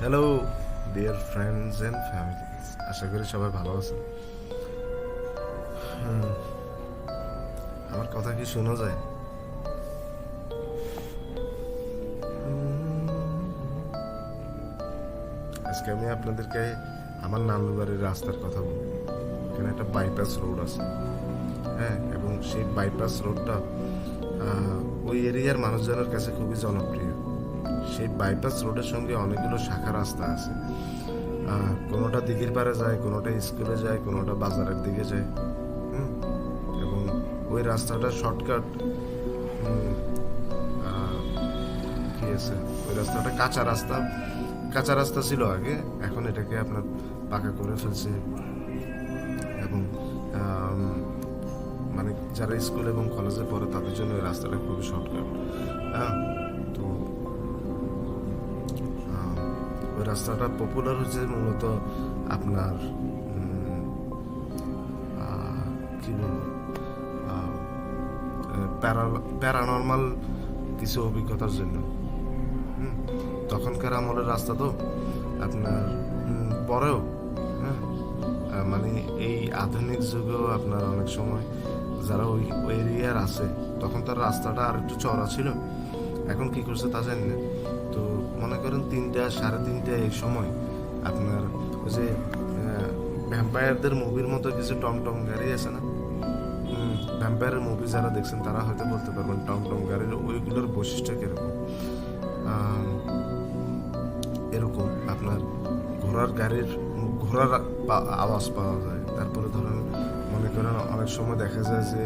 Hello dear friends and family আশা করি সবাই ভালো আছেন। আমার কথা কি শোনা যায়? আজকে আমি আপনাদেরকে আমার নানুর বাড়ির রাস্তার কথা বলব। এখানে একটা বাইপাস রোড আছে। হ্যাঁ এবং সেই বাইপাস রোডটা ওই এরিয়ার মানুষজনের কাছে খুবই জনপ্রিয়। সেই বাইপাস রোডের সঙ্গে অনেকগুলো শাখা রাস্তা আছে। কোনোটা দিঘির পাড়ে যায়, কোনোটা স্কুলে যায়, কোনোটা বাজারের দিকে যায়। এবং ওই রাস্তাটা শর্টকাট কি আছে? ওই রাস্তাটা কাঁচা রাস্তা। কাঁচা রাস্তা ছিল আগে, এখন এটাকে আপনার পাকা করে ফেলছে। এবং মানে যারা স্কুল এবং কলেজে পড়ে, তাদের জন্য এই রাস্তাটা খুবই শর্টকাট হ্যাঁ? তো ওই রাস্তাটা পপুলার হচ্ছে মূলত আপনার কি বলব প্যারানর্মাল কিছু অভিজ্ঞতার জন্য। তখনকার আমলের রাস্তা তো আপনার পরেও হ্যাঁ মানে এই আধুনিক যুগেও আপনার অনেক সময় যারা ওই এরিয়ার আছে, তখন তার রাস্তাটা আর একটু চড়া ছিল। এখন কি করছে তা জানি না। মনে করেন তিনটা, সাড়ে তিনটা এই সময় আপনার ওই যে ভ্যাম্পায়ারদের মুভির মতো কিছু টমটম গাড়ি আছে না? ভ্যাম্পায়ারের মুভি যারা দেখছেন, তারা হয়তো বলতে পারবেন টমটম গাড়ির ওইগুলোর বৈশিষ্ট্য কীরকম? এরকম আপনার ঘোড়ার গাড়ির, ঘোড়ার আওয়াজ পাওয়া যায়। তারপরে ধরেন মনে করেন অনেক সময় দেখা যায় যে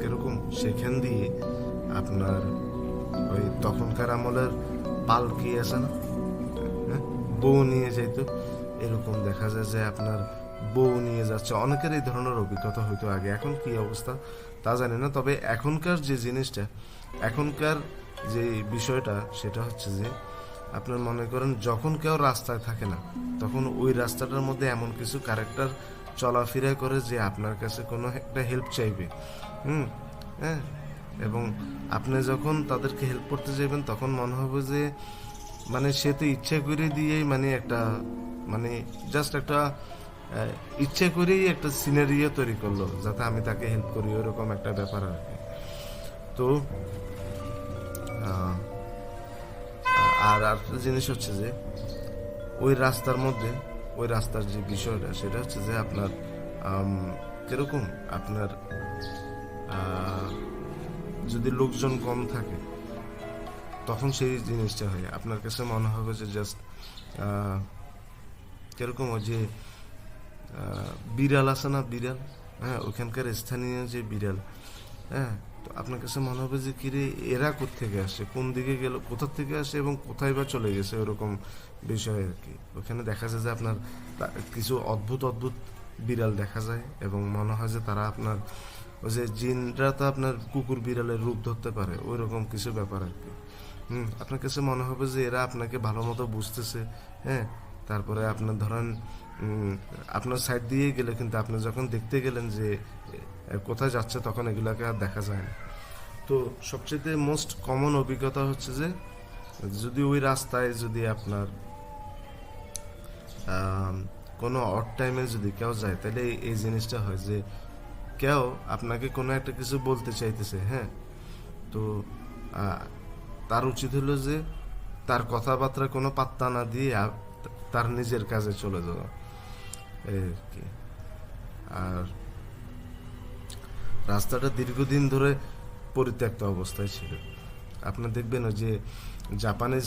কীরকম সেখান দিয়ে আপনার ওই তখনকার আমলের পালকি আছে না? হ্যাঁ? বউ নিয়ে যাইতো এরকম দেখা যায় যে আপনার বউ নিয়ে যাচ্ছে। অনেকের এই ধরনের অভিজ্ঞতা হইতো আগে। এখন কি অবস্থা তা জানি না। তবে এখনকার যে জিনিসটা, এখনকার যে বিষয়টা, সেটা হচ্ছে যে আপনার মনে করেন যখন কেউ রাস্তায় থাকে না, তখন ওই রাস্তাটার মধ্যে এমন কিছু ক্যারেক্টার চলাফেরা করে যে আপনার কাছে কোনো একটা হেল্প চাইবে। হুম? হ্যাঁ? এবং আপনি যখন তাদেরকে হেল্প করতে যাবেন, তখন মনে হবে যে মানে সে তো ইচ্ছে করে দিয়েই মানে একটা মানে জাস্ট একটা ইচ্ছে করেই একটা সিনারিও তৈরি করল, যাতে আমি তাকে হেল্প করি, ওরকম একটা ব্যাপার আর কি। তো আর আরেকটা জিনিস হচ্ছে যে, ওই রাস্তার মধ্যে, ওই রাস্তার যে বিষয়টা, সেটা হচ্ছে যে আপনার কীরকম আপনার যদি লোকজন কম থাকে, তখন সেই জিনিসটা হয়। আপনার কাছে মনে হবে যে জাস্ট কীরকম যে বিড়াল আছে না বিড়াল? হ্যাঁ ওখানকার স্থানীয় যে বিড়াল হ্যাঁ তো আপনার কাছে মনে হবে যে কিরে এরা থেকে আসে? কোন দিকে গেল, কোথা থেকে আসে এবং কোথায় বা চলে গেছে? ওরকম বিষয় আর কি। ওখানে দেখা যায় যে আপনার কিছু অদ্ভুত অদ্ভুত বিড়াল দেখা যায় এবং মনে হয় যে তারা আপনার ওই যে জিনরা তো আপনার কুকুর বিড়ালের রূপ ধরতে পারে ওই রকম কিছু ব্যাপার আর কি। হুম, আপনার কাছে মনে হবে যে এরা আপনাকে ভালো মতো বুঝতেছে হ্যাঁ? তারপরে আপনার ধরেন আপনার সাইড দিয়ে গেলে কিন্তু আপনি যখন দেখতে গেলেন যে কোথায় যাচ্ছে তখন এগুলাকে আর দেখা যায় না। তো সবচেয়ে মোস্ট কমন অভিজ্ঞতা হচ্ছে যে, যদি ওই রাস্তায় যদি আপনার কোনো অট টাইমে যদি কেউ যায়, তাহলে এই- জিনিসটা হয় যে কেউ আপনাকে কোনো একটা কিছু বলতে চাইতেছে হ্যাঁ? তো তার উচিত হলো যে তার কথাবার্তা কোনো পাত্তা না দিয়ে তার নিজের কাজে চলে যাওয়া। এই আর কি? আর রাস্তাটা দীর্ঘদিন ধরে পরিত্যক্ত অবস্থায় ছিল। আপনি দেখবেন যে জাপানিজ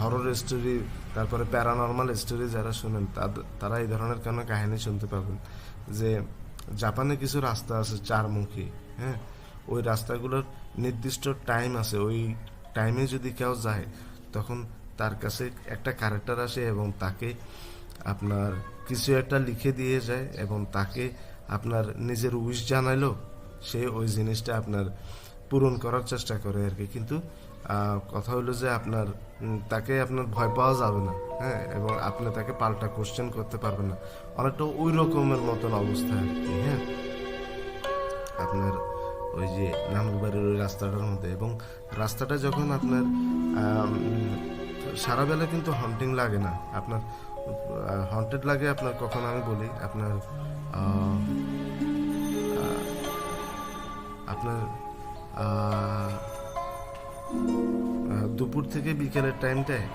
হরর স্টোরি তারপরে প্যারানর্মাল স্টোরি যারা শুনেন তারা এই ধরনের কোনো কাহিনী শুনতে পাবেন। যে জাপানে কিছু রাস্তা আছে চারমুখী হ্যাঁ? ওই রাস্তাগুলোর নির্দিষ্ট টাইম আছে। ওই টাইমে যদি কেউ যায়, তখন তার কাছে একটা ক্যারেক্টার আসে এবং তাকে আপনার কিছু একটা লিখে দিয়ে যায় এবং তাকে আপনার নিজের উইশ জানাইলো। সে ওই জিনিসটা আপনার পূরণ করার চেষ্টা করে আর কি। কিন্তু কথা হলো যে আপনার তাকে আপনার ভয় পাওয়া যাবে না হ্যাঁ? এবং আপনি তাকে পাল্টা কোশ্চেন করতে পারবেন না। অনেকটা ওই রকমের মতন অবস্থা আর কি হ্যাঁ? আপনার ওই যে নানুর বাড়ির ওই রাস্তাটার মধ্যে। এবং রাস্তাটা যখন আপনার আম, সারা বেলা কিন্তু হন্টিং লাগে না। আপনার হন্টেড লাগে আপনার কখন আমি বলি আপনার আপনার দুপুর থেকে বিকেলের টাইমটায়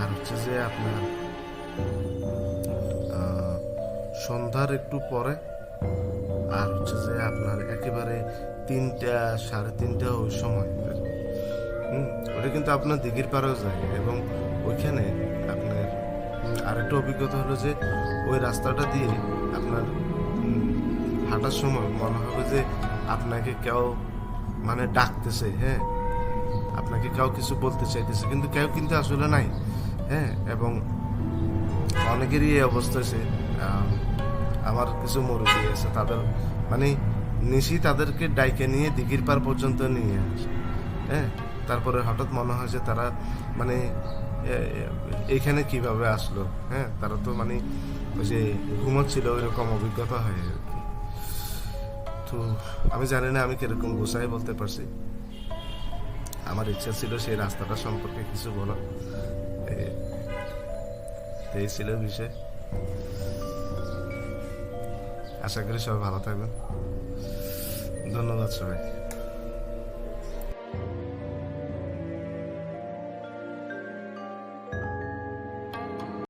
আর হচ্ছে যে আপনার সন্ধ্যার একটু পরে, আর হচ্ছে যে আপনার একেবারে তিনটা, সাড়ে তিনটা ওই সময়। হুম, ওটা কিন্তু আপনার দিঘির পাড়েও যায়, এবং ওইখানে আপনার আরেকটা অভিজ্ঞতা হলো যে, ওই রাস্তাটা দিয়ে আপনার হাঁটার সময় মনে হবে যে, আপনাকে কেউ মানে ডাকতেছে হ্যাঁ। আপনাকে কেউ কিছু বলতে চাইতেছে, কিন্তু কেউ কিন্তু আসলে নাই হ্যাঁ। এবং অনেকেরই এই অবস্থা হয়েছে আমার কিছু মুরব্বী আছে, তাদের মানে নিশি তাদেরকে ডাইকে নিয়ে দিঘির পার পর্যন্ত নিয়ে আসে হ্যাঁ। তারপরে হঠাৎ মনে হয় যে তারা মানে এ- এ- এইখানে কীভাবে আসলো হ্যাঁ। তারা তো মানে ওই যে ঘুমোচ্ছিল, ওইরকম অভিজ্ঞতা হয় তো আমি জানি না আমি কীরকম গোসাই বলতে পারছি। আমার ইচ্ছা ছিল সেই রাস্তাটা সম্পর্কে কিছু বলা এই ছিল বিষয়। আশা করি সবাই ভালো থাকবেন। ধন্যবাদ সবাই